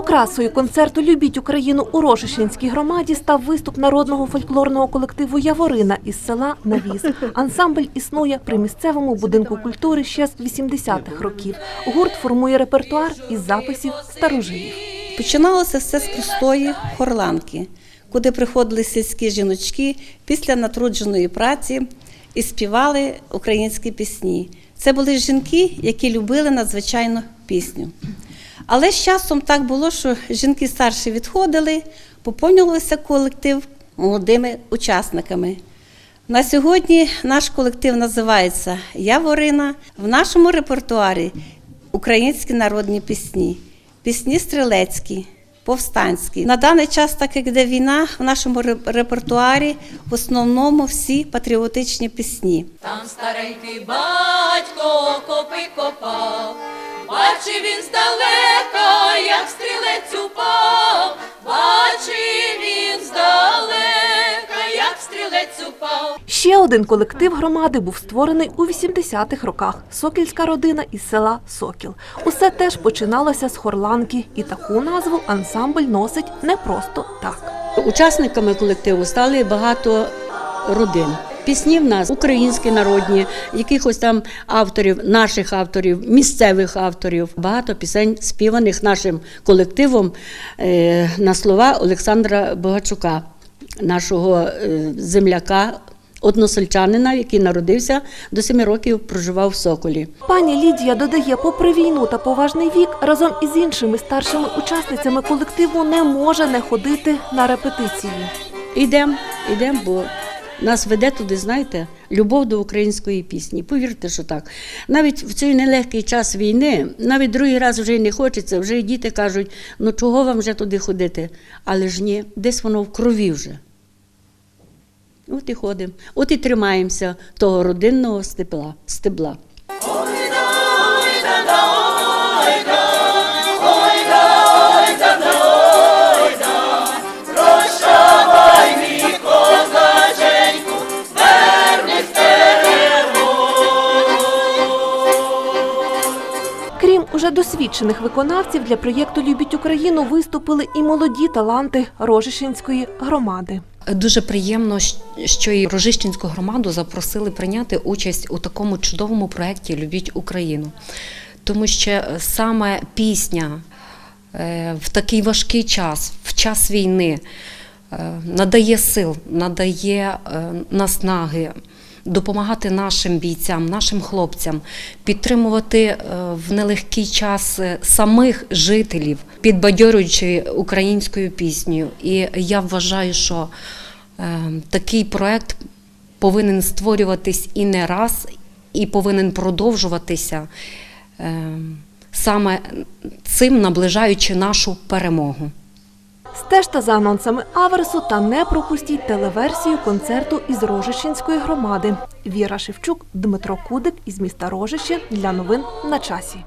Окрасою концерту Любіть Україну у Рожишинській громаді став виступ народного фольклорного колективу Яворина із села Навіс. Ансамбль існує при місцевому будинку культури ще з 80-х років. Гурт формує репертуар із записів старожилів. Починалося все з простої хорланки, куди приходили сільські жіночки після натрудженої праці і співали українські пісні. Це були жінки, які любили надзвичайно пісню. Але з часом так було, що жінки старші відходили, поповнювався колектив молодими учасниками. На сьогодні наш колектив називається Яворина. В нашому репертуарі українські народні пісні, пісні стрілецькі, повстанські. На даний час, так як йде війна, в нашому репертуарі в основному всі патріотичні пісні. Там старенький батько окопи копав, бачив він здалека, як стрілець упав, бачив він здалека, як стрілець упав. Ще один колектив громади був створений у 80-х роках. Сокільська родина із села Сокіл. Усе теж починалося з хорланки, і таку назву ансамбль носить не просто так. Учасниками колективу стали багато родин. Пісні в нас українські народні, якихось там авторів, наших авторів, місцевих авторів. Багато пісень співаних нашим колективом е, на слова Олександра Богачука, нашого е, земляка, односельчанина, який народився до семи років, проживав в Соколі. Пані Лідія додає, попри війну та поважний вік, разом із іншими старшими учасницями колективу не може не ходити на репетиції. Ідемо, ідемо, бо нас веде туди, знаєте, любов до української пісні. Повірте, що так. Навіть в цей нелегкий час війни, навіть другий раз вже й не хочеться, вже й діти кажуть, ну чого вам вже туди ходити? Але ж ні, десь воно в крові вже. От і ходимо, от і тримаємося того родинного стебла. Крім уже досвідчених виконавців, для проєкту Любіть Україну виступили і молоді таланти Рожишинської громади. Дуже приємно, що і Рожищенську громаду запросили прийняти участь у такому чудовому проєкті Любіть Україну. Тому що саме пісня е, в такий важкий час, в час війни, е, надає сил, надає е, наснаги. Допомагати нашим бійцям, нашим хлопцям, підтримувати е, в нелегкий час е, самих жителів, підбадьорюючи українською піснею. І я вважаю, що е, такий проект повинен створюватись і не раз, і повинен продовжуватися саме цим наближаючи нашу перемогу. Стежте за анонсами Аверсу та не пропустіть телеверсію концерту із Рожищенської громади. Віра Шевчук, Дмитро Кудик із міста Рожище для новин на часі.